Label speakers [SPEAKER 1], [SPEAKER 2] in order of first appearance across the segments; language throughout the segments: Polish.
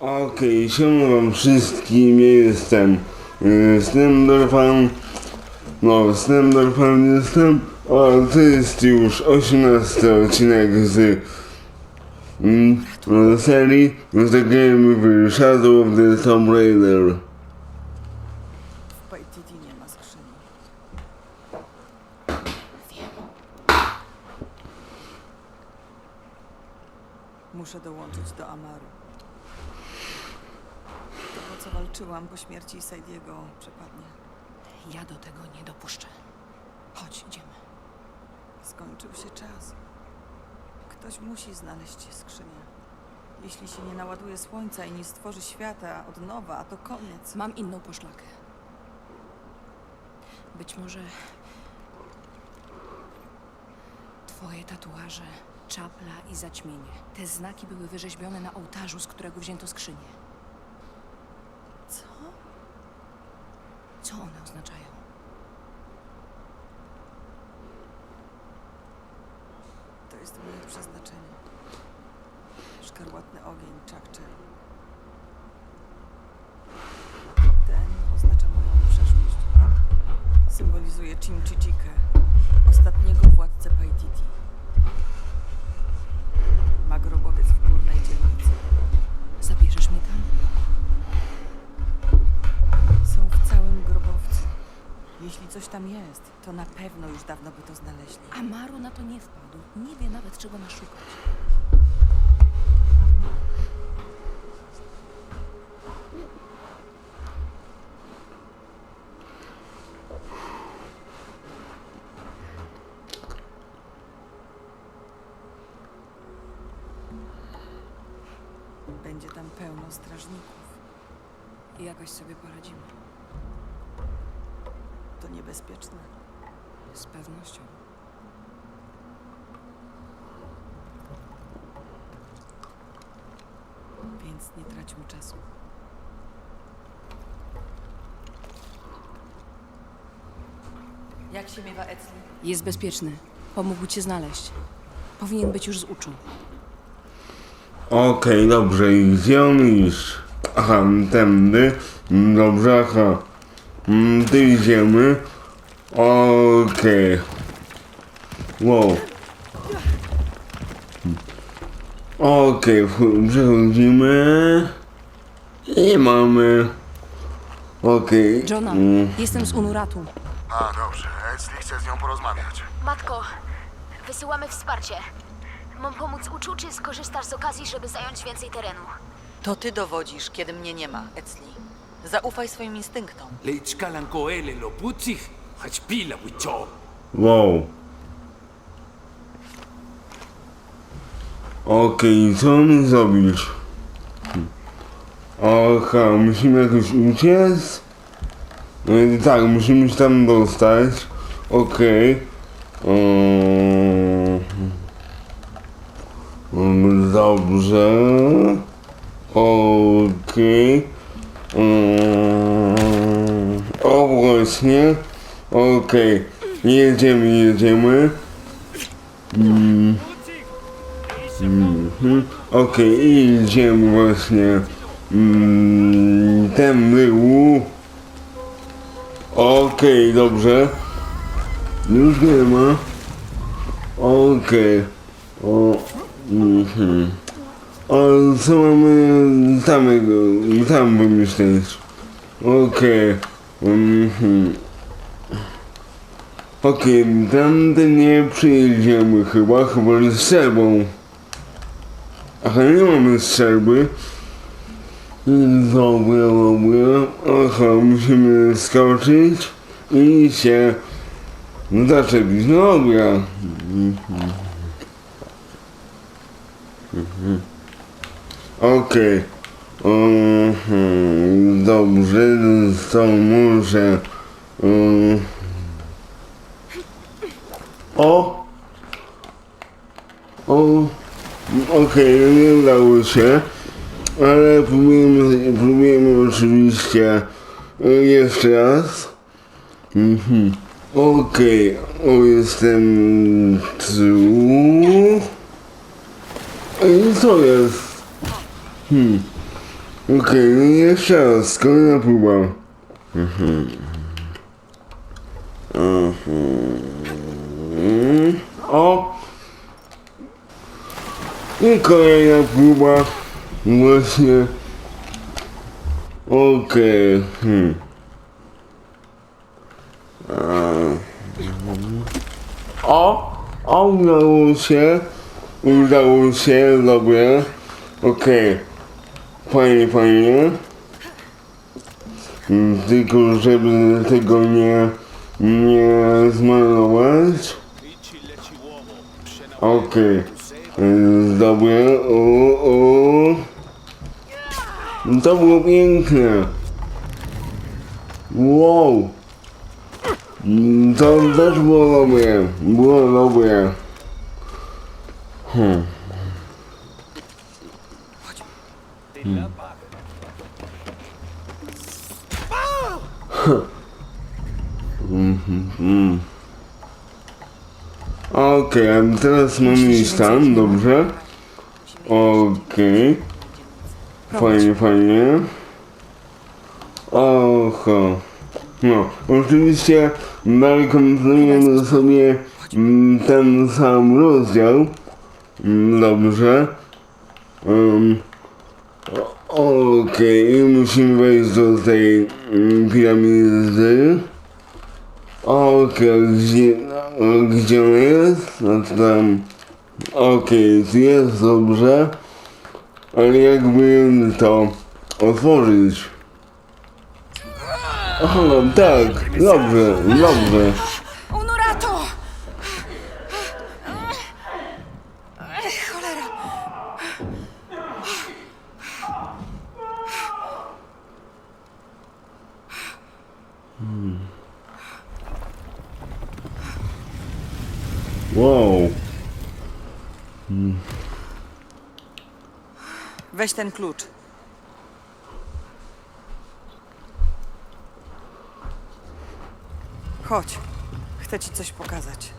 [SPEAKER 1] Okej, siema wam wszystkim, ja jestem yy, Snendorfan, no Snendorfan jestem, a to jest już 18 odcinek z mm, z serii The Game Shadow of the Tomb Raider.
[SPEAKER 2] W Paititi nie ma skrzyni. Muszę dołączyć do Amaru. To, o co śmierci Saidiego, przepadnie.
[SPEAKER 3] Ja do tego nie dopuszczę. Chodź, idziemy.
[SPEAKER 2] Skończył się czas. Ktoś musi znaleźć skrzynię. Jeśli się nie naładuje słońca i nie stworzy świata od nowa, to koniec.
[SPEAKER 3] Mam inną poszlakę. Być może twoje tatuaże, czapla i zaćmienie. Te znaki były wyrzeźbione na ołtarzu, z którego wzięto skrzynię. Tam
[SPEAKER 2] jest, to na pewno już dawno by to znaleźli.
[SPEAKER 3] Amaru na to nie wpadł. Nie wie nawet, czego ma szukać.
[SPEAKER 2] Będzie tam pełno strażników.
[SPEAKER 3] I jakoś sobie poradzimy.
[SPEAKER 2] To niebezpieczne.
[SPEAKER 3] Z pewnością.
[SPEAKER 2] Więc nie traćmy czasu. Jak się miewa Ecli?
[SPEAKER 3] Jest bezpieczny. Pomógł cię znaleźć. Powinien być już z uczu.
[SPEAKER 1] Okej, dobrze, i gdzie on iść? Aha, tędy, dobrze, aha. Mm, Tu idziemy. Okej. Wow. Okej, wch- przechodzimy. I mamy. Okej.
[SPEAKER 3] Johna,
[SPEAKER 1] mm,
[SPEAKER 3] jestem z Unuratu.
[SPEAKER 4] A, dobrze. Ecli chce z nią porozmawiać.
[SPEAKER 5] Matko, wysyłamy wsparcie. Mam pomóc uczu, czy skorzystasz z okazji, żeby zająć więcej terenu?
[SPEAKER 6] To ty dowodzisz, kiedy mnie nie ma, Ecli. Zaufaj swoim instynktom.
[SPEAKER 7] Leitskalan koele lo putsih, hachpila wicho.
[SPEAKER 1] Wow. Okej, co mamy zrobić? Aha, musimy jakoś uciec? E, tak, musimy się tam dostać. Okej. Eee, mm, Dobrze. Okej. Eee, O właśnie. Okej. Jedziemy, jedziemy. Mm. Mhm. Okej, idziemy właśnie. Mm, ten był. Okej, dobrze. Już nie ma. Okej. O. Mhm. A co mamy tam, tam wymyśleć? Okej. Mhm. Okej, tamten nie przyjedziemy chyba, chyba z strzelbą. Aha, nie mamy strzelby. Dobra, dobra. Aha, musimy skoczyć i się zaczepić. No dobra. Mhm. Mhm. Okej. Mhm. Dobrze, to muszę... Um, o! O! Okej, nie udało się, ale próbujemy, próbujemy oczywiście e, jeszcze raz. Mhm. Okej, o jestem tu. I co jest? Hmm. Okej, no i jeszcze raz, kolejna próba. Mhm. O! I kolejna próba. Właśnie. Okej. Hmm. A. O! O, udało się. Udało się, dobra. Okej. Fajnie, fajnie. Mm, Tylko żeby tego nie, nie zmarnować. Okej. Okay. Dobra. O, o. To było piękne. Wow. Mm, To też było dobre. Było dobre. Hmm. Okej, a teraz mamy iść tam, dobrze? Okej. Fajnie, fajnie. Oho. No, oczywiście dalej kontynuujemy sobie ten sam rozdział. Dobrze. Um, Okej, musimy wejść do tej piramidy. Okej, gdzie, no, gdzie on jest? To tam. Okej, tu jest dobrze. Ale jakby to otworzyć. Aha, tak, dobrze, dobrze. Wow.
[SPEAKER 2] Weź ten klucz. Chodź. Chcę ci coś pokazać.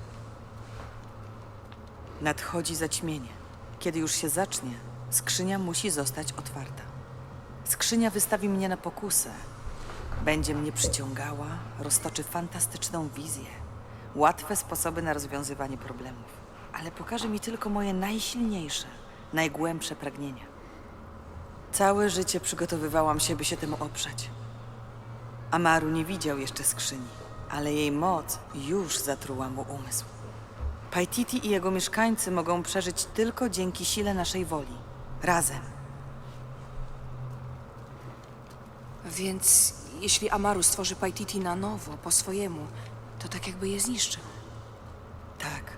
[SPEAKER 2] Nadchodzi zaćmienie. Kiedy już się zacznie, skrzynia musi zostać otwarta. Skrzynia wystawi mnie na pokusę. Będzie mnie przyciągała, roztoczy fantastyczną wizję. Łatwe sposoby na rozwiązywanie problemów. Ale pokaże mi tylko moje najsilniejsze, najgłębsze pragnienia. Całe życie przygotowywałam się, by się temu oprzeć. Amaru nie widział jeszcze skrzyni, ale jej moc już zatruła mu umysł. Paititi i jego mieszkańcy mogą przeżyć tylko dzięki sile naszej woli. Razem.
[SPEAKER 3] Więc jeśli Amaru stworzy Paititi na nowo, po swojemu, to tak jakby je zniszczył.
[SPEAKER 2] Tak.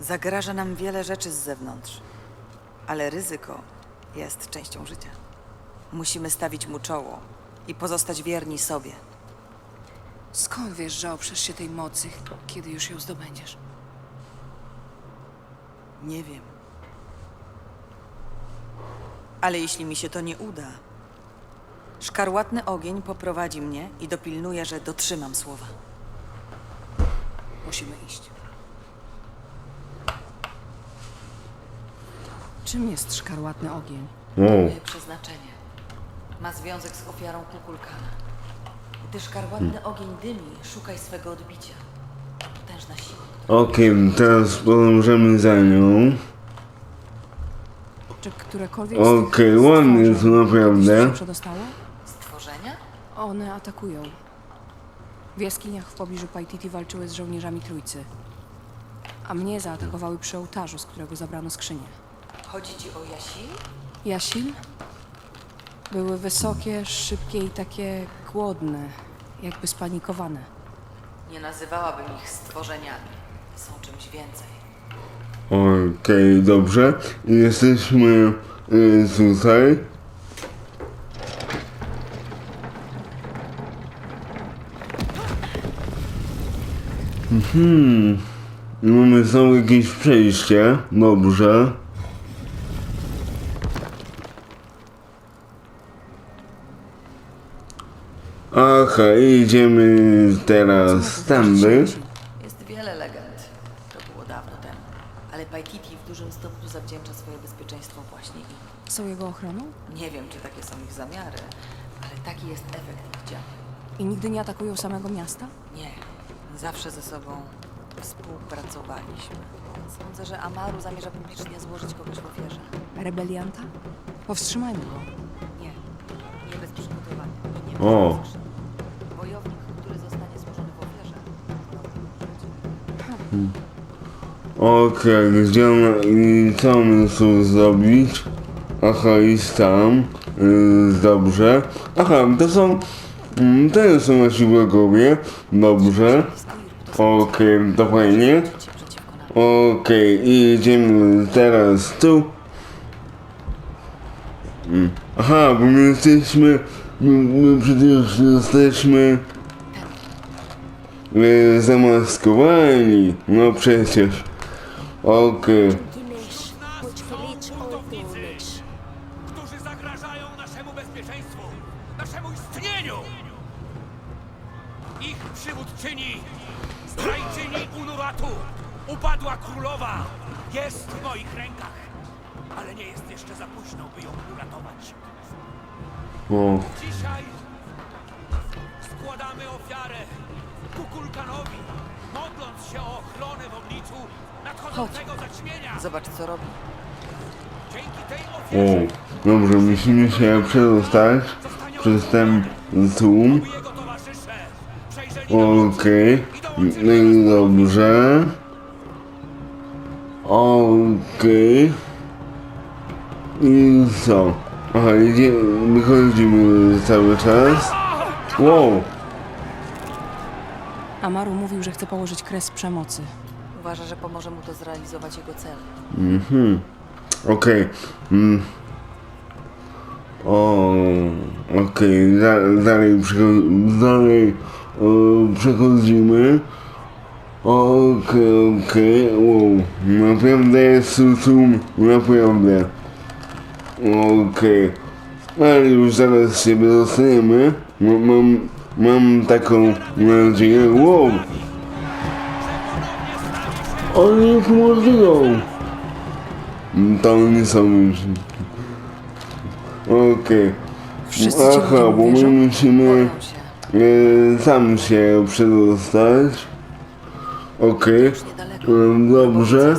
[SPEAKER 2] Zagraża nam wiele rzeczy z zewnątrz, ale ryzyko jest częścią życia. Musimy stawić mu czoło i pozostać wierni sobie.
[SPEAKER 3] Skąd wiesz, że oprzesz się tej mocy, kiedy już ją zdobędziesz?
[SPEAKER 2] Nie wiem. Ale jeśli mi się to nie uda, szkarłatny ogień poprowadzi mnie i dopilnuje, że dotrzymam słowa.
[SPEAKER 3] Musimy iść. Czym jest szkarłatny ogień?
[SPEAKER 1] Wow.
[SPEAKER 6] Moje przeznaczenie ma związek z ofiarą kukulkana. Gdy szkarłatny ogień dymi, szukaj swego odbicia. Potężna siła.
[SPEAKER 1] Okej, teraz podążamy za nią.
[SPEAKER 3] Czy którekolwiek
[SPEAKER 1] Okej,
[SPEAKER 3] z tych
[SPEAKER 1] ładnie
[SPEAKER 3] stworzeń
[SPEAKER 1] to naprawdę.
[SPEAKER 3] się przedostało? One atakują. W jaskiniach w pobliżu Paititi walczyły z żołnierzami Trójcy. A mnie zaatakowały przy ołtarzu, z którego zabrano skrzynię.
[SPEAKER 6] Chodzi ci o Jasi?
[SPEAKER 3] Jasil? Były wysokie, szybkie i takie głodne, jakby spanikowane.
[SPEAKER 6] Nie nazywałabym ich stworzeniami. Są czymś więcej.
[SPEAKER 1] Okej, dobrze. Jesteśmy y, tutaj. Mhm. Mamy znowu jakieś przejście. Dobrze. Aha, idziemy teraz tędy.
[SPEAKER 6] Jest wiele legend. To było dawno temu. Ale Paititi dużym stopniu zawdzięcza swoje bezpieczeństwo właśnie im.
[SPEAKER 3] Są jego ochroną?
[SPEAKER 6] Nie wiem, czy takie są ich zamiary, ale taki jest efekt ich działań.
[SPEAKER 3] I nigdy nie atakują samego miasta?
[SPEAKER 6] Nie, zawsze ze sobą współpracowaliśmy. Sądzę, że Amaru zamierza publicznie złożyć kogoś w ofierze.
[SPEAKER 3] Rebelianta? Powstrzymajmy go.
[SPEAKER 6] Nie, nie bez przygotowania. i Nie
[SPEAKER 1] O.
[SPEAKER 6] bez skrzyni. Wojownik, który zostanie złożony w ofierze.
[SPEAKER 1] Okej, gdzie on i co my tu zrobić? Aha, jest tam. Yy, dobrze. Aha, to są... mm, To są nasi wrogowie. Dobrze. Okej, to fajnie. Okej, i idziemy teraz tu. Mm. Aha, bo my jesteśmy... My, my przecież jesteśmy... Yy, zamaskowani. No przecież. Okej.
[SPEAKER 8] Giniesz,
[SPEAKER 7] Dzisiaj składamy ofiarę Kukulkanowi, modląc się o ochronę w obliczu nadchodzącego zaćmienia.
[SPEAKER 6] Zobacz, co robi.
[SPEAKER 7] Dzięki tej
[SPEAKER 1] O.
[SPEAKER 7] ofierze
[SPEAKER 1] Dobrze, musimy się przedostać przez ten tłum.
[SPEAKER 7] i jego towarzysze przejrzeli na
[SPEAKER 1] Okej. No i dobrze. Okej. I co? Aha, idzie, wychodzimy cały czas. Wow.
[SPEAKER 3] Amaru mówił, że chce położyć kres przemocy.
[SPEAKER 6] Uważa, że pomoże mu to zrealizować jego cel.
[SPEAKER 1] Mhm. Okej. Mm. O, okej, da, dalej, przecho- dalej o, przechodzimy. Okej, okej, wow, naprawdę jest tu naprawdę. Okej, ale już zaraz się dostaniemy. Mam, mam, mam taką nadzieję, wow. Oni już mordują. To oni są już. Okej.
[SPEAKER 3] Wszyscy
[SPEAKER 1] Aha,
[SPEAKER 3] ludzie
[SPEAKER 1] bo my
[SPEAKER 3] uwierzą?
[SPEAKER 1] musimy
[SPEAKER 6] Boją się.
[SPEAKER 1] e, sam się przedostać. Okej.
[SPEAKER 6] Już niedaleko.
[SPEAKER 1] E, Dobrze.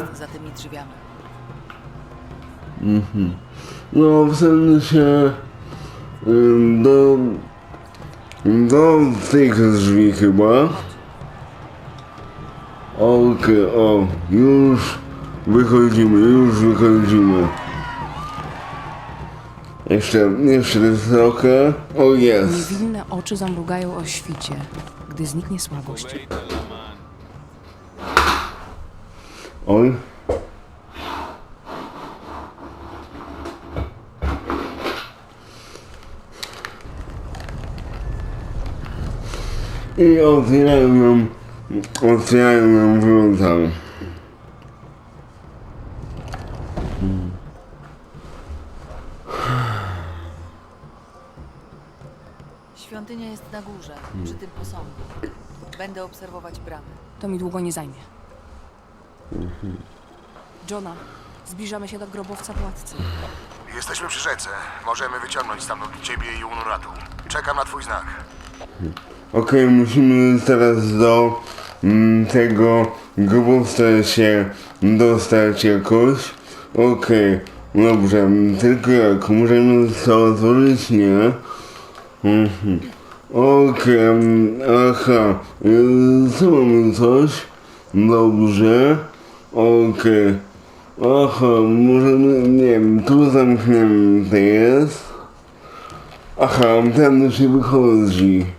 [SPEAKER 1] No w sensie do do tych drzwi chyba. Okej, o, już wychodzimy, już wychodzimy. Jeszcze, jeszcze trochę. O jest.
[SPEAKER 3] Niewinne oczy zamrugają o świcie, gdy zniknie słabość.
[SPEAKER 1] Oj. I otwierają nam, otwierają nam wrota.
[SPEAKER 6] Świątynia jest na górze, przy tym posągu. Będę obserwować bramy.
[SPEAKER 3] To mi długo nie zajmie. Johna, zbliżamy się do grobowca władcy.
[SPEAKER 4] Jesteśmy przy rzece. Możemy wyciągnąć stamtąd ciebie i Unuratu. Czekam na twój znak.
[SPEAKER 1] Okej, musimy teraz do mm, tego grobowca się dostać jakoś. Okej, dobrze, tylko jak? Możemy to otworzyć? Nie. Mhm. Okej, mm, aha, y, co mamy coś? Dobrze, okej. Aha, możemy, nie wiem, tu zamknięte jest. Aha, tam się wychodzi.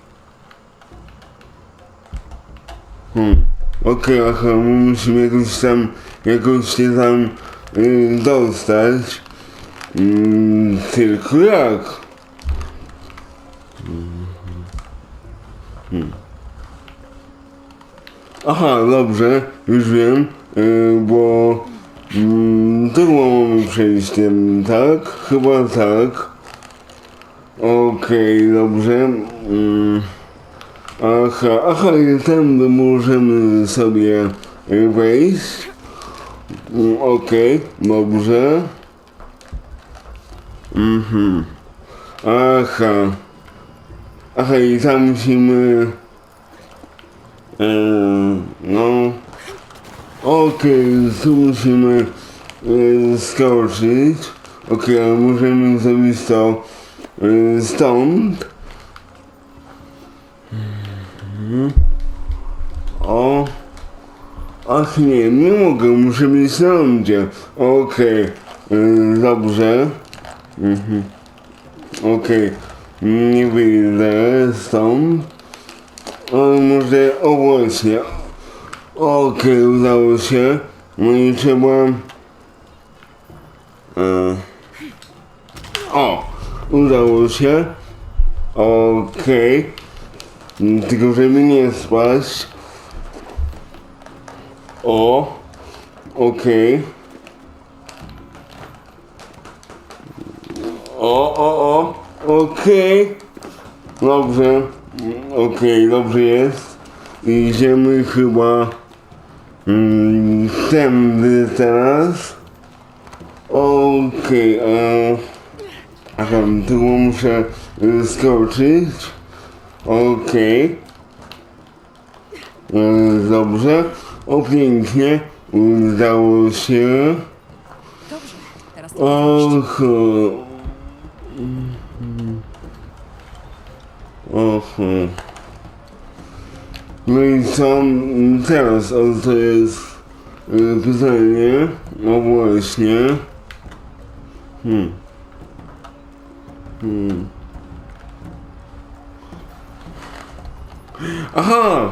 [SPEAKER 1] Hmm. Okej, aha, my musimy jakoś tam, jakoś się tam y, dostać. Mm, tylko jak? Hmm. Aha, dobrze, już wiem, y, bo mm, tu mamy przejściem, tak? Chyba tak. Okej, dobrze. Mm. Aha, aha, i tam możemy sobie wejść. Okej, dobrze. Mhm. Aha. Aha, i tam musimy... E, no... Okej, tu musimy e, skoczyć. Okej, ale możemy zrobić to e, stąd. O. Ach nie, nie mogę, muszę być na lądzie. Okej, y, dobrze. Mhm. Okej, nie wyjdę stąd. Ale może, o właśnie. Okej, udało się. No i trzeba... E, o, udało się. Okej. Tylko żeby nie spaść. O, okej. O, o, o, okej. Dobrze, Mm, okej, dobrze jest. Idziemy chyba mm, tędy teraz. Okej, a... Aha, tu muszę y, skoczyć. Okej. E, Dobrze. O pięknie. Udało się.
[SPEAKER 3] Dobrze, teraz
[SPEAKER 1] Och. Och. No i co teraz? O to jest pytanie. No właśnie. Hmm. Hmm. Aha!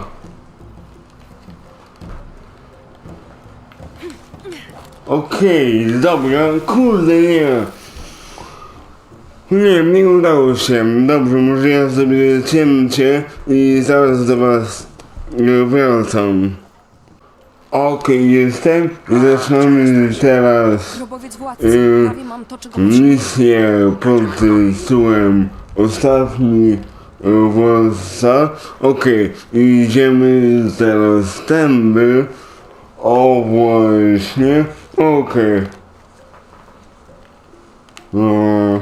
[SPEAKER 1] Okej, dobra, kurde nie. Nie, nie udało się. Dobrze, może ja sobie cięcie i zaraz do was e, wracam. Okej, jestem i zaczynamy teraz
[SPEAKER 3] potrzebuję.
[SPEAKER 1] misję pod tytułem Ostatni e, władca. Okej, idziemy teraz tędy. O właśnie, okej. No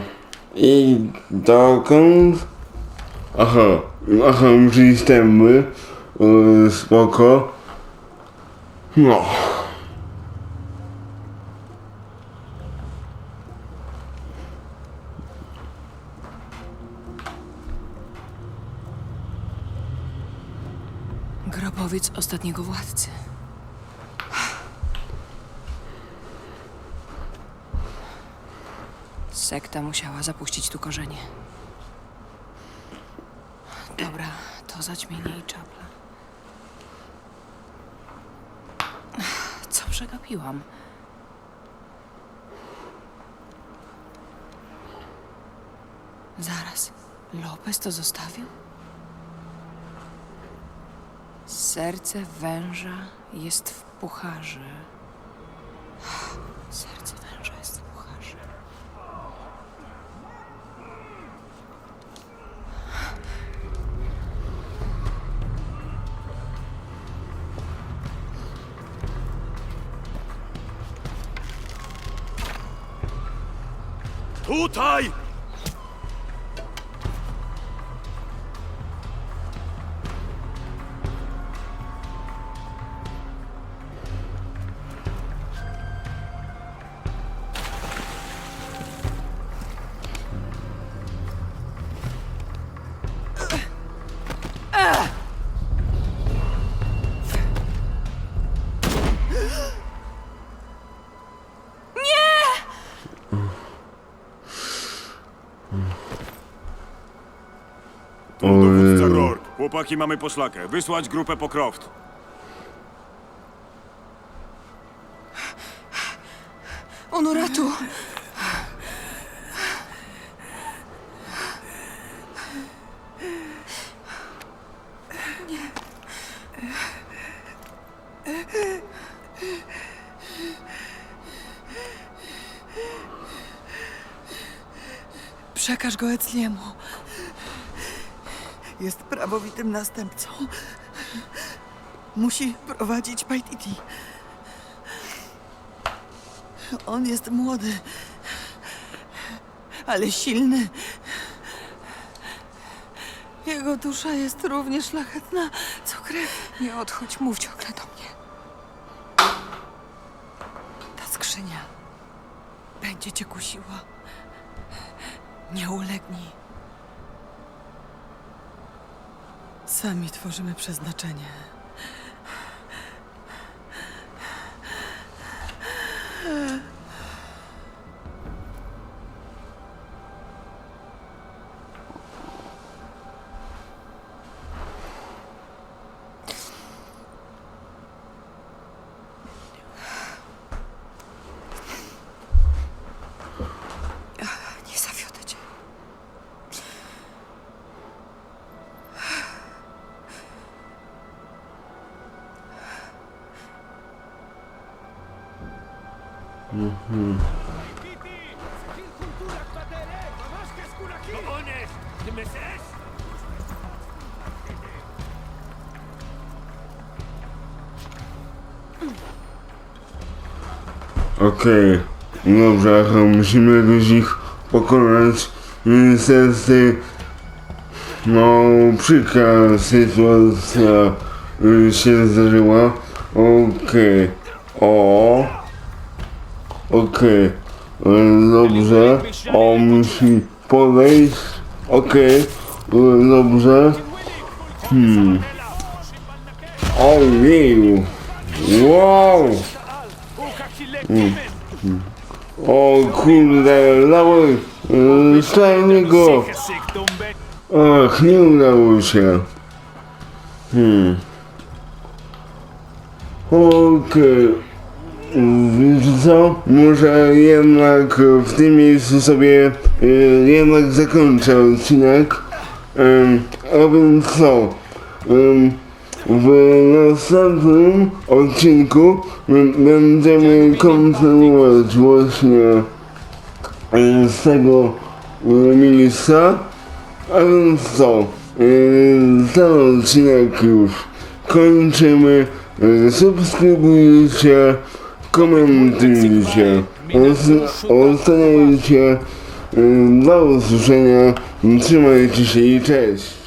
[SPEAKER 1] i dokąd? Aha, aha, iść tędy. E, spoko. No.
[SPEAKER 3] Grobowiec ostatniego władcy. Sekta musiała zapuścić tu korzenie. Dobra, to zaćmienie i czapla. Co przegapiłam? Zaraz, Lopez to zostawił? Serce węża jest w pucharze. Serce węża jest w pucharze.
[SPEAKER 7] Tutaj!
[SPEAKER 9] Chłopaki, mamy poszlakę. Wysłać grupę po Croft.
[SPEAKER 3] Honoratu!
[SPEAKER 2] Przekaż go Ecliemu. Jest prawowitym następcą. Musi prowadzić Paititi. On jest młody, ale silny. Jego dusza jest równie szlachetna, co krew.
[SPEAKER 3] Nie odchodź, mów ciągle
[SPEAKER 2] tworzymy przeznaczenie.
[SPEAKER 1] Okej, dobrze, to musimy jakoś ich pokonać. Niestety, no, przykra sytuacja się zdarzyła. Okej, o, okej, y, dobrze, o, musi podejść, okej, y, dobrze, hmm, ojeju, wow. O kurde, yy, stajnie go. Ach, nie udało się. Hmm. Okej. Wiecie co? Może jednak w tym miejscu sobie yy, jednak zakończę odcinek. Ym, a więc co? Ym, w następnym odcinku będziemy kontynuować właśnie e, z tego e, miejsca. A więc co? E, Ten odcinek już kończymy. Subskrybujcie, komentujcie, oc- oceniajcie. Do usłyszenia. Trzymajcie się i cześć.